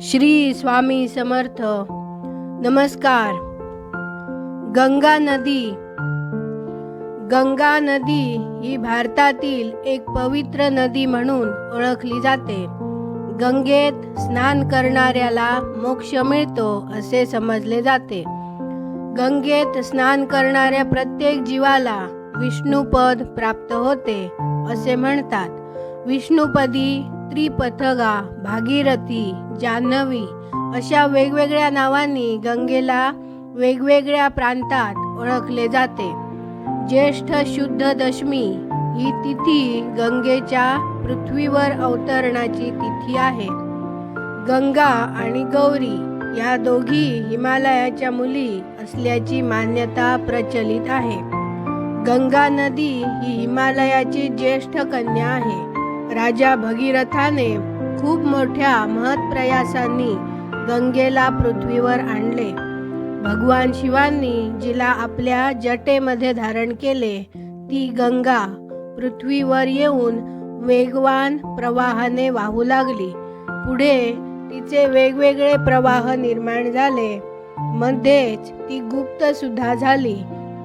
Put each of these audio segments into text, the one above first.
श्री स्वामी समर्थ. नमस्कार. गंगा नदी. गंगा नदी ही भारतातील एक पवित्र नदी म्हणून ओळखली जाते. गंगेत स्नान करणाऱ्याला मोक्ष मिळतो असे समजले जाते. गंगेत स्नान करणाऱ्या प्रत्येक जीवाला विष्णुपद प्राप्त होते असे म्हणतात. विष्णुपदी त्रिपथगा भागीरथी जान्हवी अशा वेगवेगळ्या नावांनी गंगेला वेगवेगळ्या प्रांतात ओळखले जाते. ज्येष्ठ शुद्ध दशमी ही तिथी गंगेच्या पृथ्वीवर अवतरणाची तिथी आहे. गंगा आणि गौरी या दोघी हिमालयाच्या मुली असल्याची मान्यता प्रचलित आहे. गंगा नदी ही हिमालयाची ज्येष्ठ कन्या आहे. राजा भगीरथाने खूप मोठ्या महत्प्रयासांनी गंगेला पृथ्वीवर आणले. भगवान शिवांनी जिला आपल्या जटेमध्ये धारण केले ती गंगा पृथ्वीवर येऊन वेगवान प्रवाहाने वाहू लागली. पुढे तिचे वेगवेगळे प्रवाह निर्माण झाले. मध्येच ती गुप्त सुद्धा झाली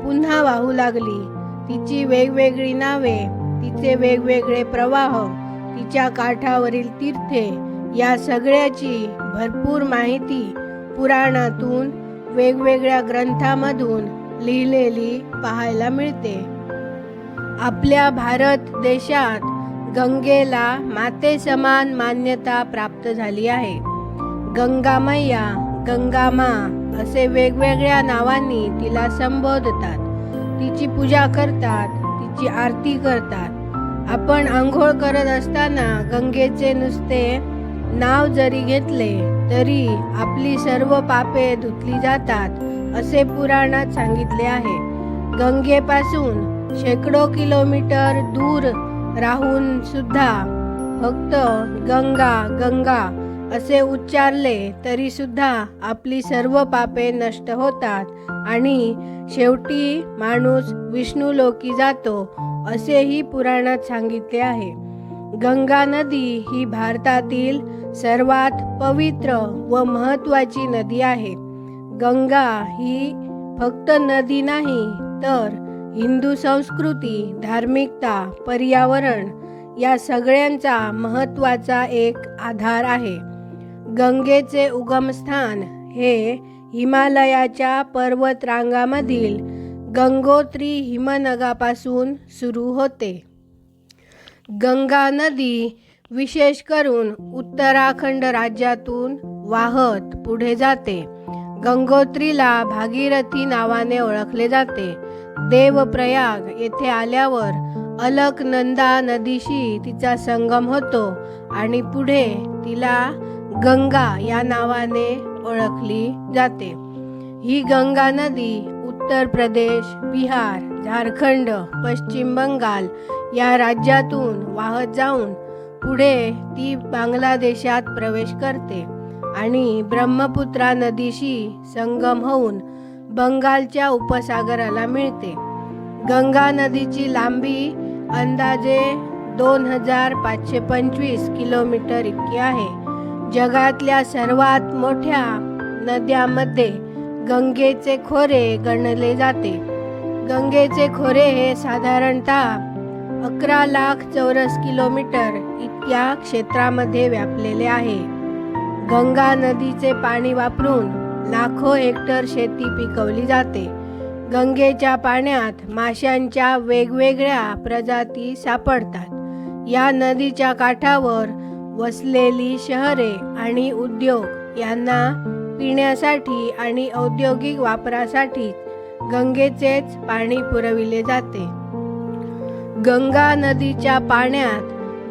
पुन्हा वाहू लागली. तिची वेगवेगळी नावे तिचे वेगवेगळे प्रवाह तिच्या काठावरील तीर्थे या सगळ्याची भरपूर माहिती पुराणातून वेगवेगळ्या ग्रंथामधून लिहिलेली पाहायला मिळते. आपल्या भारत देशात गंगेला माते समान मान्यता प्राप्त झाली आहे. गंगामय्या गंगामा असे वेगवेगळ्या नावांनी तिला संबोधतात. तिची पूजा करतात. ची आरती करतात. आपण आंघोळ करत असताना गंगेचे नुसते नाव जरी घेतले तरी आपली सर्व पापे धुतली जातात असे पुराणात सांगितले आहे. गंगेपासून शेकडो किलोमीटर दूर राहून सुद्धा फक्त गंगा गंगा असे उच्चारले तरी सुद्धा आपली सर्व पापे नष्ट होतात आणि शेवटी माणूस विष्णू लोकी जातो असेही पुराणात सांगितले आहे. गंगा नदी ही भारतातील सर्वात पवित्र व महत्त्वाची नदी आहे. गंगा ही फक्त नदी नाही तर हिंदू संस्कृती धार्मिकता पर्यावरण या सगळ्यांचा महत्त्वाचा एक आधार आहे. गंगेचे उगमस्थान हे हिमालयाच्या पर्वतरांगामधील गंगोत्री हिमनगापासून सुरू होते. गंगा नदी विशेष करून उत्तराखंड राज्यातून वाहत पुढे जाते. गंगोत्रीला भागीरथी नावाने ओळखले जाते. देवप्रयाग येथे आल्यावर अलकनंदा नदीशी तिचा संगम होतो आणि पुढे तिला गंगा या नावाने ओळखली जाते. ही गंगा नदी उत्तर प्रदेश बिहार झारखंड पश्चिम बंगाल या राज्यातून वाहत जाऊन पुढे ती बांगलादेशात प्रवेश करते आणि ब्रह्मपुत्रा नदीशी संगम होऊन बंगालच्या उपसागराला मिळते. गंगा नदीची लांबी अंदाजे दोन हजार पाचशे पंचवीस किलोमीटर इतकी आहे. जगातल्या सर्वात मोठ्या नद्यांमध्ये गंगेचे खोरे गणले जाते. गंगेचे खोरे हे साधारणतः अकरा लाख चौरस किलोमीटर इतक्या क्षेत्रामध्ये व्यापलेले आहे. गंगा नदीचे पाणी वापरून लाखो हेक्टर शेती पिकवली जाते. गंगेच्या पाण्यात माशांच्या वेगवेगळ्या प्रजाती सापडतात. या नदीच्या काठावर वसलेली शहरे आणि उद्योग यांना पिण्यासाठी आणि औद्योगिक वापरासाठी गंगेचेच पाणी पुरविले जाते. गंगा नदीच्या पाण्यात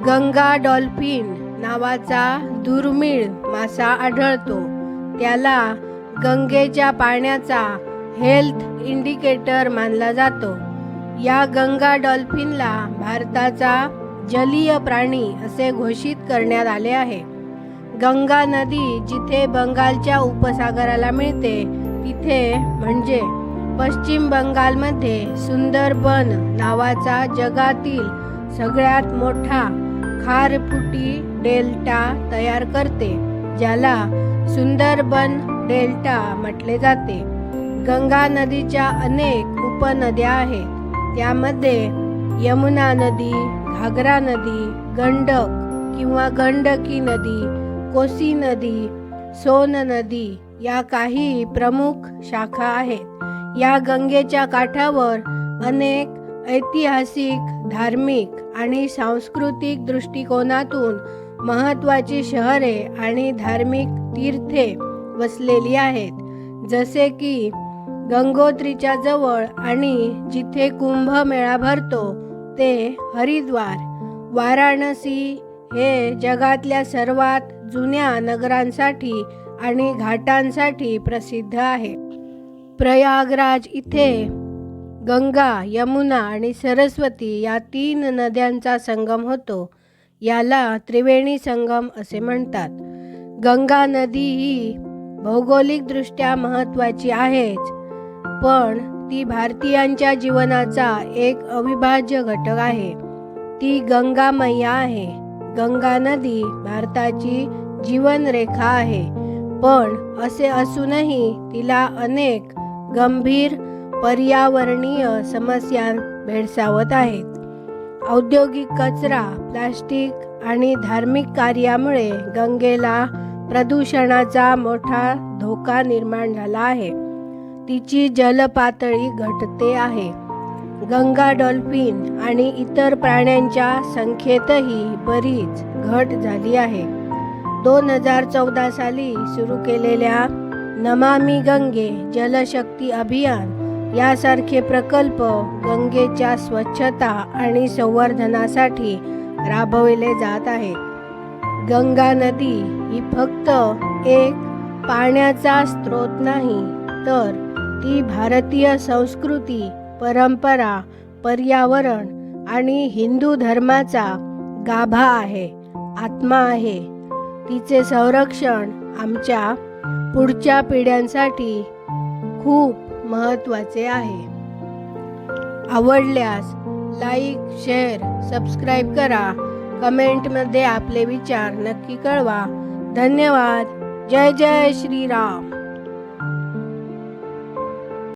गंगा डॉल्फिन नावाचा दुर्मिळ मासा आढळतो. त्याला गंगेच्या पाण्याचा हेल्थ इंडिकेटर मानला जातो. या गंगा डॉल्फिनला भारताचा जलीय प्राणी असे घोषित करण्यात आले आहे. गंगा नदी जिथे बंगालच्या उपसागराला मिळते तिथे म्हणजे पश्चिम बंगालमध्ये सुंदरबन नावाचा जगातील सगळ्यात मोठा खारफुटी डेल्टा तयार करते ज्याला सुंदरबन डेल्टा म्हटले जाते. गंगा नदीच्या अनेक उपनद्या आहेत त्यामध्ये यमुना नदी घागरा नदी गंडक किंवा गंडकी नदी कोसी नदी सोन नदी या काही प्रमुख शाखा आहेत. या गंगेच्या काठावर अनेक ऐतिहासिक धार्मिक आणि सांस्कृतिक दृष्टिकोनातून महत्त्वाची शहरे आणि धार्मिक तीर्थे वसलेली आहेत. जसे की गंगोत्रीच्या जवळ आणि जिथे कुंभमेळा भरतो ते हरिद्वार. वाराणसी हे जगातल्या सर्वात जुन्या नगरांसाठी आणि घाटांसाठी प्रसिद्ध आहे. प्रयागराज इथे गंगा यमुना आणि सरस्वती या तीन नद्यांचा संगम होतो. याला त्रिवेणी संगम असे म्हणतात. गंगा नदी ही भौगोलिकदृष्ट्या महत्त्वाची आहेच. पण ती भारतीयांच्या जीवनाचा एक अविभाज्य घटक आहे. ती गंगा मैया आहे. गंगा नदी भारताची जीवनरेखा आहे. पण असे असूनही तिला अनेक गंभीर पर्यावरणीय समस्या भेडसावत आहेत. औद्योगिक कचरा प्लास्टिक आणि धार्मिक कार्यामुळे गंगेला प्रदूषणाचा मोठा धोका निर्माण झाला आहे. तिची जलपातळी घटते आहे. गंगा डॉल्फिन आणि इतर प्राण्यांच्या संख्येतही बरीच घट झाली आहे. दोन हजार चौदा साली सुरू केलेल्या नमामी गंगे जलशक्ती अभियान यासारखे प्रकल्प गंगेच्या स्वच्छता आणि संवर्धनासाठी राबविले जात आहेत गंगा नदी ही फक्त एक पाण्याचा स्रोत नाही तर ती भारतीय संस्कृती परंपरा पर्यावरण आणि हिंदू धर्माचा गाभा आहे आत्मा आहे. तिचे संरक्षण आमच्या पुढच्या पिढ्यांसाठी खूप महत्त्वाचे आहे. आवडल्यास लाईक शेअर सबस्क्राईब करा. कमेंटमध्ये आपले विचार नक्की कळवा. धन्यवाद. जय जय श्रीराम.